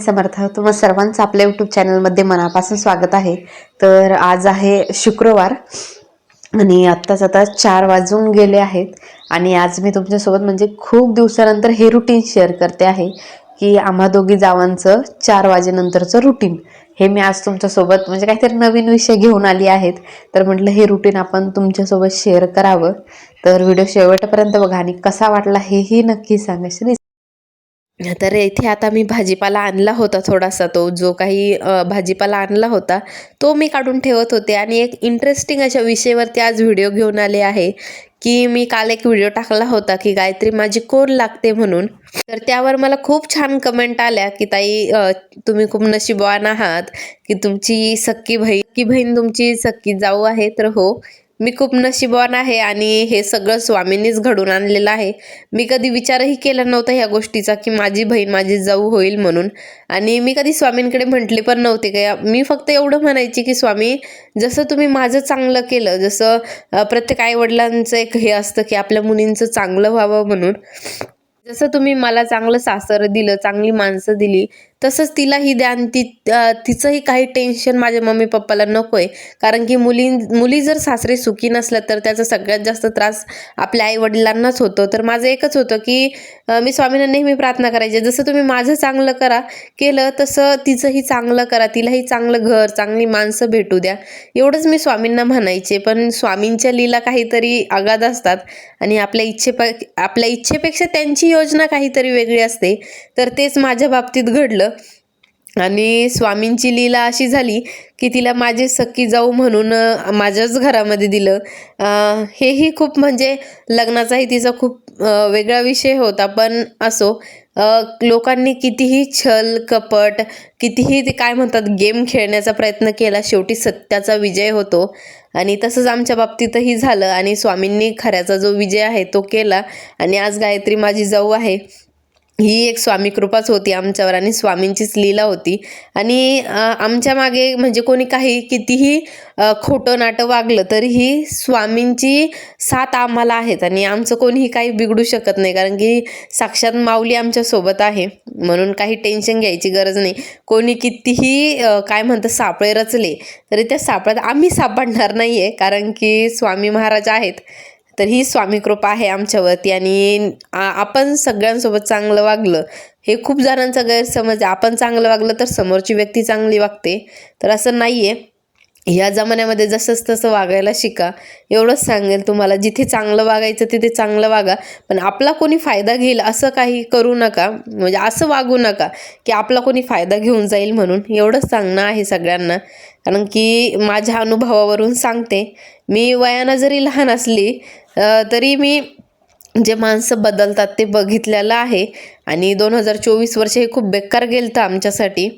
समर्थ तुम्हा सर्वांचं आपल्या यूट्यूब चॅनलमध्ये मनापासून स्वागत आहे. तर आज आहे शुक्रवार आणि आत्ताच आता चार वाजून गेले आहेत आणि आज मी तुमच्यासोबत म्हणजे खूप दिवसानंतर हे रुटीन शेअर करते आहे की आम्हा दोघी जावांचं चार वाजेनंतरचं रुटीन हे मी आज तुमच्यासोबत म्हणजे काहीतरी नवीन विषय घेऊन आली आहेत. तर म्हटलं हे रुटीन आपण तुमच्यासोबत शेअर करावं. तर व्हिडिओ शेवटपर्यंत बघा आणि कसा वाटला हेही नक्की सांगा. श्री तर इथे आता मी भाजीपाला आणला होता थोडासा. तो जो काही भाजीपाला आणला होता तो मी काढून ठेवत होते. आणि एक इंटरेस्टिंग अशा विषयावरती आज व्हिडिओ घेऊन आले आहे की मी काल एक व्हिडिओ टाकला होता की गायत्री माझी कोण लागते म्हणून. तर त्यावर मला खूप छान कमेंट आल्या की ताई तुम्ही खूप नशीबवान आहात की तुमची सक्की बहीण की बहीण तुमची सक्की जाऊ आहे तर हो. मी खूप नशीबवान आहे आणि हे सगळं स्वामींनीच घडून आणलेलं आहे. मी कधी विचारही केला नव्हता ह्या गोष्टीचा की माझी बहीण माझी जाऊ होईल म्हणून. आणि मी कधी स्वामींकडे म्हटले पण नव्हते का? मी फक्त एवढं म्हणायची की स्वामी जसं तुम्ही माझं चांगलं केलं जसं प्रत्येक आईवडिलांचं एक हे असतं की आपल्या मुलींचं चांगलं व्हावं म्हणून. जसं तुम्ही मला चांगलं सासर दिलं चांगली माणसं दिली तसंच तिलाही द्या आणि ती तिचंही काही टेन्शन माझ्या मम्मी पप्पाला नको आहे कारण की मुली मुली जर सासरे सुखी नसल्या तर त्याचा सगळ्यात जास्त त्रास आपल्या आईवडिलांनाच होतो. तर माझं एकच होतं की मी स्वामींना नेहमी प्रार्थना करायचे. जसं तुम्ही माझं चांगलं करा केलं तसं तिचंही चांगलं करा. तिलाही चांगलं घर चांगली माणसं भेटू द्या. एवढंच मी स्वामींना म्हणायचे. पण स्वामींच्या लीला काहीतरी आगाध असतात आणि आपल्या इच्छेप आपल्या इच्छेपेक्षा त्यांची योजना काहीतरी वेगळी असते. तर तेच माझ्या बाबतीत घडलं. आणि स्वामींची लीला अशी झाली की तिला माझी सख्खी जाऊ म्हणून माझ्याच घरामध्ये दिलं. हेही खूप म्हणजे लग्नाचाही तिचा खूप वेगळा विषय होता. पण असो लोकांनी कितीही छल कपट कितीही ते काय म्हणतात गेम खेळण्याचा प्रयत्न केला शेवटी सत्याचा विजय होतो. आणि तसंच आमच्या बाबतीतही झालं आणि स्वामींनी खऱ्याचा जो विजय आहे तो केला. आणि आज गायत्री माझी जाऊ आहे. ही एक स्वामी कृपाच होती आमच्यावर आणि स्वामींचीच लीला होती. आणि आमच्या मागे म्हणजे कोणी काही कितीही खोटं नाटं वागलं तरीही स्वामींची साथ आम्हाला आहेत आणि आमचं कोणीही काही बिघडू शकत नाही. कारण की साक्षात माऊली आमच्यासोबत आहे. म्हणून काही टेन्शन घ्यायची गरज नाही. कोणी कितीही काय म्हणतं सापळे रचले तरी त्या सापळ्यात आम्ही सापडणार नाही आहे कारण की स्वामी महाराज आहेत. तर ही स्वामी कृपा आहे आमच्यावरती आणि आपण सगळ्यांसोबत चांगलं वागलं. हे खूप जणांचा गैरसमज आहे. आपण चांगलं वागलं तर समोरची व्यक्ती चांगली वागते. तर असं नाही आहे ह्या जमान्यामध्ये जसंच तसं वागायला शिका. एवढंच सांगेल तुम्हाला जिथे चांगलं वागायचं तिथे चांगलं वागा. पण आपला कोणी फायदा घेईल असं काही करू नका. म्हणजे असं वागू नका की आपला कोणी फायदा घेऊन जाईल म्हणून. एवढंच सांगणं आहे सगळ्यांना. कारण की माझ्या अनुभवावरून सांगते मी वयानं जरी लहान असली तरी मी जे माणसं बदलतात ते बघितलेलं आहे. आणि दोन हजार चोवीस वर्ष हे खूप बेकार गेलं आमच्यासाठी.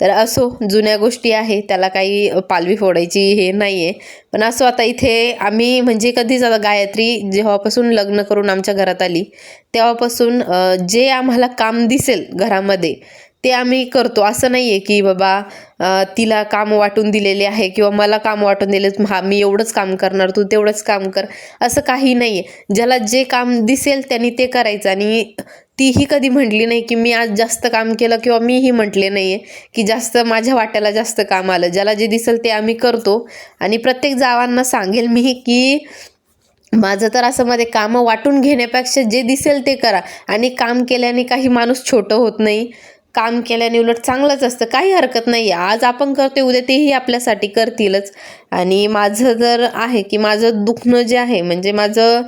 तर असो जुन्या गोष्टी आहे त्याला काही पालवी फोडायची हे नाही आहे पण असो आता इथे आम्ही म्हणजे कधीच आता गायत्री जेव्हापासून लग्न करून आमच्या घरात आली तेव्हापासून जे आम्हाला काम दिसेल घरामध्ये ते आम्ही करतो. असं नाही आहे की बाबा तिला काम वाटून दिलेले आहे किंवा मला काम वाटून दिले हा मी एवढंच काम करणार तू तेवढंच काम कर. असं काही नाही आहे ज्याला जे काम दिसेल त्यांनी ते करायचं. आणि तीही कधी म्हटली नाही की मी आज जास्त काम केलं किंवा मीही म्हटले नाही आहे की जास्त माझ्या वाट्याला जास्त काम आलं. ज्याला जे दिसेल ते आम्ही करतो. आणि प्रत्येक जावांना सांगेल मी की माझं तर असं मध्ये कामं वाटून घेण्यापेक्षा जे दिसेल ते करा. आणि काम केल्याने काही माणूस छोटं होत नाही. काम केल्याने उलट चांगलंच असतं. काही हरकत नाही आहे आज आपण करतोय उद्या तेही आपल्यासाठी करतीलच. आणि माझं जर आहे की माझं दुखणं जे आहे म्हणजे माझं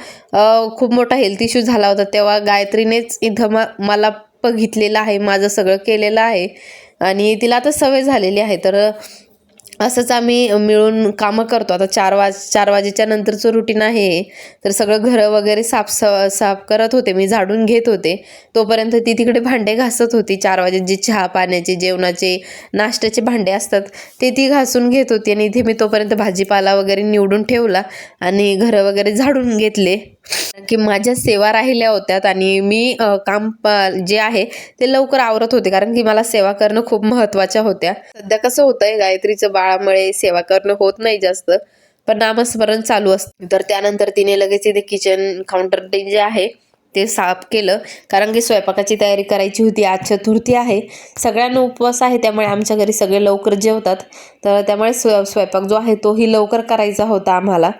खूप मोठा हेल्थ इश्यू झाला होता तेव्हा गायत्रीनेच इथं म मला बघितलेलं आहे माझं सगळं केलेलं आहे. आणि तिला आता सवय झालेली आहे. तर असंच आम्ही मिळून कामं करतो. आता चार वाज चार वाजेच्या नंतरचं रुटीन आहे. तर सगळं घरं वगैरे साफ स साफ करत होते. मी झाडून घेत होते. तोपर्यंत ती तिकडे भांडे घासत होती. चार वाजे जे चहा पाण्याचे जेवणाचे नाश्त्याचे भांडे असतात ते ती घासून घेत होती. आणि इथे मी तोपर्यंत भाजीपाला वगैरे निवडून ठेवला. आणि घरं वगैरे झाडून घेतले. की माझ्या सेवा राहिल्या होत्यात आणि मी काम जे आहे ते लवकर आवरत होते. कारण की मला सेवा करणं खूप महत्त्वाच्या होत्या. सध्या कसं होतंय गायत्रीचं बाळामुळे सेवा करणं होत नाही जास्त पण नामस्मरण चालू असतं. तर त्यानंतर तिने लगेच इथे किचन काउंटर जे आहे ते साफ केलं. कारण की स्वयंपाकाची तयारी करायची होती आज चतुर्थी आहे. सगळ्यांना उपवास आहे त्यामुळे आमच्या घरी सगळे लवकर जेवतात. तर त्यामुळे स्व स्वयंपाक जो आहे तोही लवकर करायचा होता आम्हाला.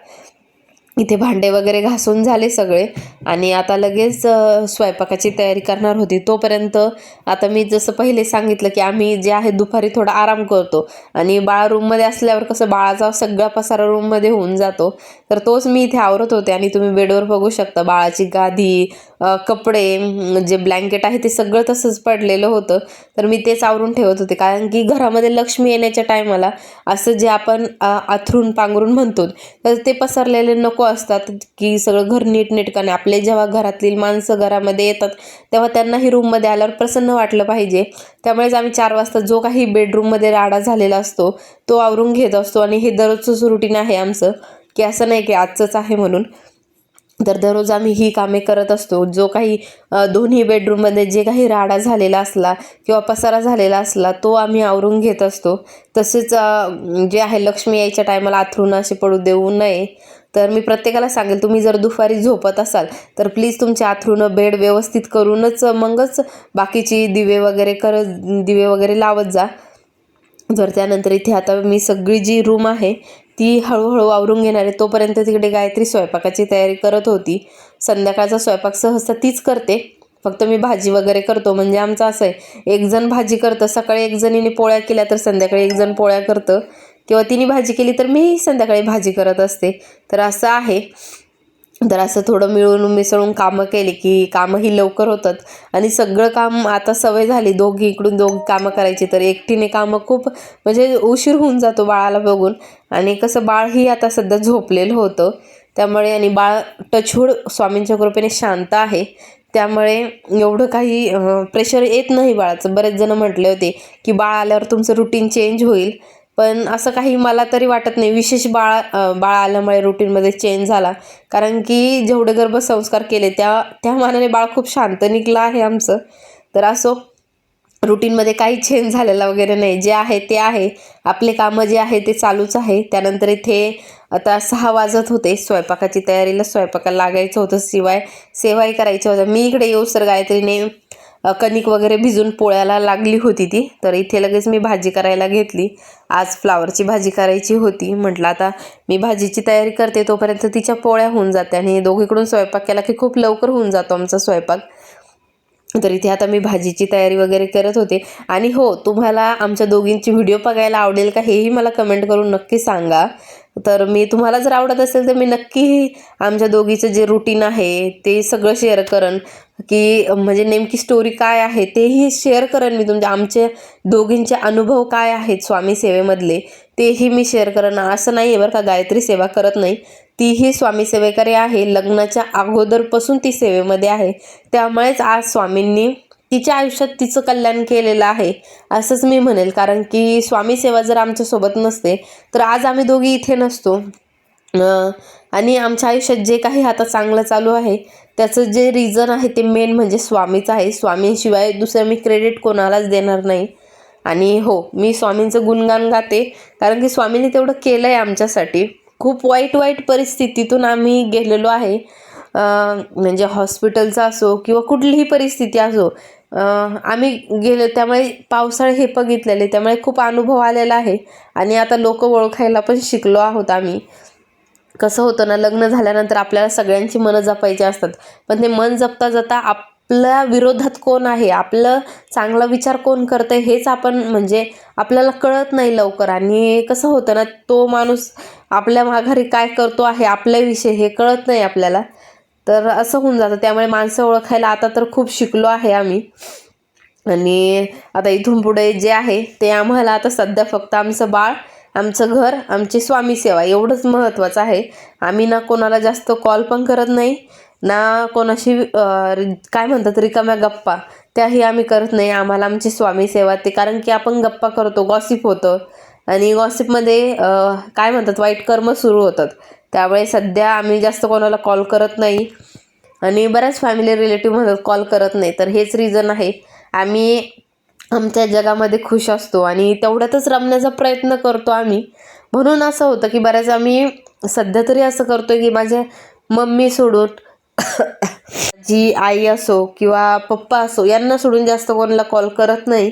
इथे भांडे वगैरे घासून झाले सगळे. आणि आता लगेच स्वयंपाकाची तयारी करणार होती. तोपर्यंत आता मी जसं पहिले सांगितलं की आम्ही जे आहे दुपारी थोडा आराम करतो. आणि बाळ रूममध्ये असल्यावर कसं बाळाचा सगळा पसारा रूममध्ये होऊन जातो. तर तोच मी इथे आवरत होते. आणि तुम्ही बेडवर बघू शकता बाळाची गादी कपडे जे ब्लँकेट आहे ते सगळं तसंच पडलेलं होतं. तर मी तेच आवरून ठेवत होते. कारण की घरामध्ये लक्ष्मी येण्याच्या टायमाला असं जे आपण अथरून पांघरून म्हणतो तर ते पसरलेले नको असतात की सगळं घर नीटनेटकाने आपले जेव्हा घरातील माणसं घरामध्ये येतात तेव्हा त्यांनाही रूममध्ये आल्यावर प्रसन्न वाटलं पाहिजे. त्यामुळेच आम्ही चार वाजता जो काही बेडरूममध्ये राडा झालेला असतो तो आवरून घेत असतो आणि हे दररोजचंच रुटीन आहे आमचं की असं नाही की आजचंच आहे म्हणून. तर दररोज आम्ही ही कामे करत असतो. जो काही दोन्ही बेडरूममध्ये जे काही राडा झालेला असला किंवा पसारा झालेला असला तो आम्ही आवरून घेत असतो. तसेच जे आहे लक्ष्मी यायच्या टायमाला आथरून असे पडू देऊ नये. तर मी प्रत्येकाला सांगेल तुम्ही जर दुपारी झोपत असाल तर प्लीज तुमच्या आथरूनं बेड व्यवस्थित करूनच मगच बाकीची दिवे वगैरे कर दिवे वगैरे लावत जा. जर त्यानंतर इथे आता मी सगळी जी रूम आहे ती हळूहळू आवरून घेणार आहे. तोपर्यंत तिकडे गायत्री स्वयंपाकाची तयारी करत होती. संध्याकाळचा स्वयंपाक सहसा तीच करते. फक्त मी भाजी वगैरे करतो. म्हणजे आमचं असं आहे एक जण भाजी करतं सकाळी एक जणीने पोळ्या केल्या तर संध्याकाळी एक जण पोळ्या करतं. किंवा तिने भाजी केली तर मीही संध्याकाळी भाजी करत असते. तर असं आहे. तर असं थोडं मिळून मिसळून कामं केली की कामंही लवकर होतात. आणि सगळं काम आता सवय झाली. दोघी इकडून दोघी कामं करायची. तर एकटीने कामं खूप म्हणजे उशीर होऊन जातो बाळाला बघून. आणि कसं बाळही आता सध्या झोपलेलं होतं. त्यामुळे आणि बाळ टचहूड स्वामींच्या कृपेने शांत आहे. त्यामुळे एवढं काही प्रेशर येत नाही बाळाचं. बरेच जण म्हटले होते की बाळ आल्यावर तुमचं रुटीन चेंज होईल. पण असं काही मला तरी वाटत नाही. विशेष बाळ बाळ आल्यामुळे रुटीनमध्ये चेंज झाला. कारण की जेवढे गर्भसंस्कार केले त्या त्या मानाने बाळ खूप शांत निघलं आहे आमचं. तर असो रुटीनमध्ये काही चेंज झालेला वगैरे नाही. जे आहे ते आहे. आपले कामं जे आहे ते चालूच आहे. त्यानंतर इथे आता सहा वाजत होते. स्वयंपाकाची तयारीला स्वयंपाकाला लागायचं होतं. शिवाय सेवाही करायच्या होत्या मी इकडे येऊ सर गायत्रीने. कणिक वगैरे भिजून पोळ्याला लागली होती ती. तर इथे लगेच मी भाजी करायला घेतली. आज फ्लावरची भाजी करायची होती. म्हटलं आता मी भाजीची तयारी करते तोपर्यंत तिच्या पोळ्या होऊन जाते आणि दोघीकडून स्वयंपाक केला की खूप लवकर होऊन जातो आमचा स्वयंपाक. तर इथे आता मी भाजीची तयारी वगैरे करत होते. आणि हो तुम्हाला आमच्या दोघींची व्हिडिओ बघायला आवडेल का हेही मला कमेंट करून नक्की सांगा. तर मी तुम्हाला जर आवडत असेल तर मी नक्की आमच्या दोघीचं जे रुटीन आहे ते सगळं शेअर करेन की म्हणजे नेमकी स्टोरी काय आहे तेही शेअर करेन मी. तुमच्या आमचे दोघींचे अनुभव काय आहेत स्वामी सेवेमधले तेही मी शेअर करेन. असं नाही आहे बरं का गायत्री सेवा करत नाही. तीही स्वामी सेवेकरी आहे. लग्नाच्या अगोदरपासून ती सेवेमध्ये आहे. त्यामुळेच आज स्वामींनी तिच्या आयुष्यात तिचं कल्याण केलेलं आहे. असंच मी म्हणेल. कारण की स्वामी सेवा जर आमच्यासोबत नसते तर आज आम्ही दोघी इथे नसतो. आणि आमच्या आयुष्यात जे काही आता चांगलं चालू आहे त्याचं जे रिझन आहे ते मेन म्हणजे स्वामीच आहे. स्वामींशिवाय दुसरं मी क्रेडिट कोणालाच देणार नाही. आणि हो मी स्वामींचं गुणगान गाते कारण की स्वामींनी तेवढं केलं आहे आमच्यासाठी. खूप वाईट वाईट परिस्थितीतून आम्ही गेलेलो आहे. म्हणजे हॉस्पिटलचा असो किंवा कुठलीही परिस्थिती असो आम्ही गेलो त्यामुळे पावसाळे हे बघितलेले त्यामुळे खूप अनुभव आलेला आहे. आणि आता लोक ओळखायला पण शिकलो आहोत आम्ही. कसं होतं ना लग्न झाल्यानंतर आपल्याला सगळ्यांची मनं जपायची असतात. पण ते मन जपता जपता आपल्या विरोधात कोण आहे? आपलं चांगला विचार कोण करतं हेच आपण म्हणजे आपल्याला कळत नाही लवकर. आणि कसं होतं ना तो माणूस आपल्या माघारी काय करतो आहे आपल्याविषयी हे कळत नाही आपल्याला. तर असं होऊन जातं. त्यामुळे माणसं ओळखायला आता तर खूप शिकलो आहे आम्ही. आणि आता इथून पुढे जे आहे ते आम्हाला आता सध्या फक्त आमचं बाळ आमचं घर आमची स्वामी सेवा एवढंच महत्त्वाचं आहे. आम्ही ना कोणाला जास्त कॉल पण करत नाही ना कोणाशी रि- काय म्हणतात रिकाम्या गप्पा त्याही आम्ही करत नाही. आम्हाला आमची स्वामी सेवा ते कारण की आपण गप्पा करतो गॉसिप होतं. आणि गॉसिपमध्ये काय म्हणतात वाईट कर्म सुरू होतात. त्यामुळे सध्या आम्ही जास्त कोणाला कॉल करत नाही. आणि बऱ्याच फॅमिली रिलेटिव्ह म्हणतात कॉल करत नाही. तर हेच रिझन आहे. आम्ही आमच्या जगामध्ये खुश असतो आणि तेवढ्यातच रमण्याचा प्रयत्न करतो आम्ही. म्हणून असं होतं की बऱ्याच आम्ही सध्या तरी असं करतो की माझ्या मम्मी सोडून जी आई असो किंवा पप्पा असो यांना सोडून जास्त कोणाला कॉल करत नाही.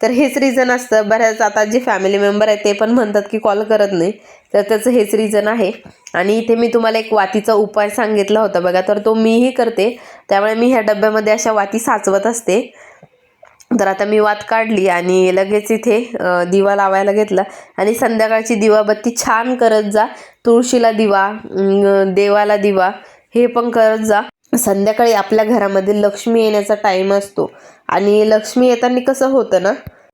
तर हेच रिझन असतं. बऱ्याच आता जे फॅमिली मेंबर आहेत ते पण म्हणतात की कॉल करत नाही. तर त्याचं हेच रिझन आहे. आणि इथे मी तुम्हाला एक वातीचा उपाय सांगितला होता बघा. तर तो मीही करते. त्यामुळे मी ह्या डब्यामध्ये अशा वाती साचवत असते. तर आता मी वात काढली आणि लगेच इथे दिवा लावायला घेतला. आणि संध्याकाळची दिवाबत्ती छान करत जा. तुळशीला दिवा देवाला दिवा हे पण करत जा. संध्याकाळी आपल्या घरामध्ये लक्ष्मी येण्याचा टाईम असतो. आणि लक्ष्मी येताना कसं होतं ना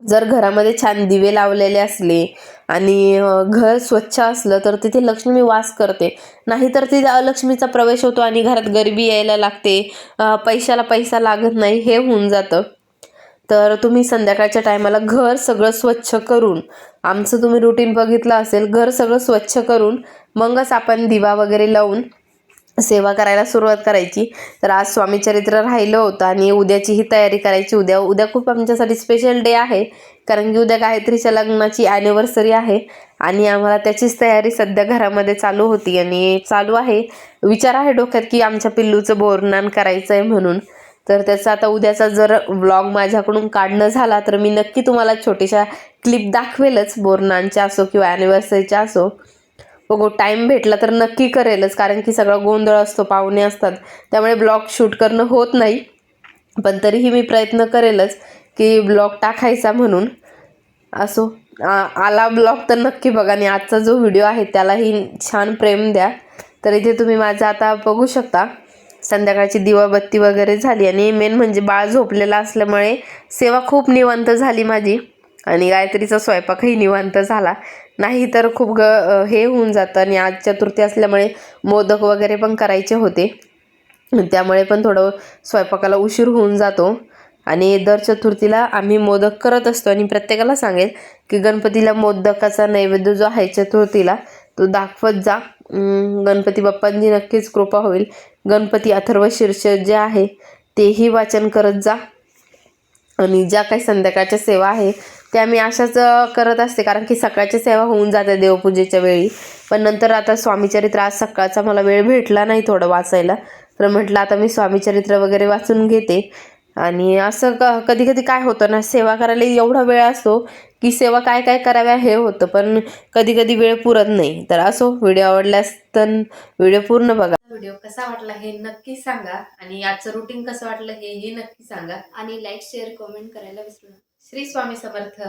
जर घरामध्ये छान दिवे लावलेले असले आणि घर स्वच्छ असलं तर तिथे लक्ष्मी वास करते. नाहीतर तिथे अलक्ष्मीचा प्रवेश होतो आणि घरात गरिबी यायला लागते. पैशाला पैसा लागत नाही हे होऊन जातं. तर तुम्ही संध्याकाळच्या टायमाला घर सगळं स्वच्छ करून आमचं तुम्ही रुटीन बघितलं असेल घर सगळं स्वच्छ करून मगच आपण दिवा वगैरे लावून सेवा करायला सुरुवात करायची. तर आज स्वामी चरित्र राहिलं होतं आणि उद्याची ही तयारी करायची. उद्या उद्या खूप आमच्यासाठी स्पेशल डे आहे. कारण की उद्या गायत्रीच्या लग्नाची ॲनिव्हर्सरी आहे आणि आम्हाला त्याचीच तयारी सध्या घरामध्ये चालू होती आणि चालू आहे. विचार आहे डोक्यात की आमच्या पिल्लूचं बोरनान करायचं आहे म्हणून. तर त्याचा आता उद्याचा जर व्लॉग माझ्याकडून काढणं झाला तर मी नक्की तुम्हाला छोटीशा क्लिप दाखवेलच. बोरनांच्या असो किंवा ॲनिव्हर्सरीच्या असो. बघू टाईम भेटला तर नक्की करेलच कारण की सगळा गोंधळ असतो पाहुणे असतात. त्यामुळे ब्लॉग शूट करणं होत नाही. पण तरीही मी प्रयत्न करेलच की ब्लॉग टाकायचा म्हणून. असो आला ब्लॉग तर नक्की बघा. आणि आजचा जो व्हिडिओ आहे त्यालाही छान प्रेम द्या. तर इथे तुम्ही माझं आता बघू शकता. संध्याकाळची दिवाबत्ती वगैरे झाली आणि मेन म्हणजे बाळ झोपलेला असल्यामुळे सेवा खूप निवांत झाली माझी. आणि गायत्रीचा स्वयंपाकही निवांत झाला. नाही तर खूप ग हे होऊन जातं आणि आज चतुर्थी असल्यामुळे मोदक वगैरे पण करायचे होते. त्यामुळे पण थोडं स्वयंपाकाला उशीर होऊन जातो. आणि दर चतुर्थीला आम्ही मोदक करत असतो आणि प्रत्येकाला सांगेल की गणपतीला मोदकाचा नैवेद्य जो आहे चतुर्थीला तो दाखवत जा. गणपती बाप्पांची नक्कीच कृपा होईल. गणपती अथर्व शीर्ष जे आहे तेही वाचन करत जा. आणि ज्या काही संध्याकाळच्या सेवा आहे त्या मी अशाच करत असते. कारण की सकाळची सेवा होऊन जाते देवपूजेच्या वेळी. पण नंतर आता स्वामीचरित्र आज सकाळचा मला वेळ भेटला नाही थोडं वाचायला. तर म्हटलं आता मी स्वामीचरित्र वगैरे वाचून घेते. आणि असं क कधी कधी काय होतं ना सेवा करायला एवढा वेळ असतो की सेवा काय काय कराव्या हे होतं पण कधी कधी वेळ पुरत नाही. तर असो व्हिडिओ आवडल्यास तर व्हिडिओ पूर्ण बघा. व्हिडिओ कसा वाटला हे नक्की सांगा आणि आजचं रुटीन कसं वाटलं हे नक्की सांगा. आणि लाईक शेअर कमेंट करायला विसरू नका. श्री स्वामी समर्थ.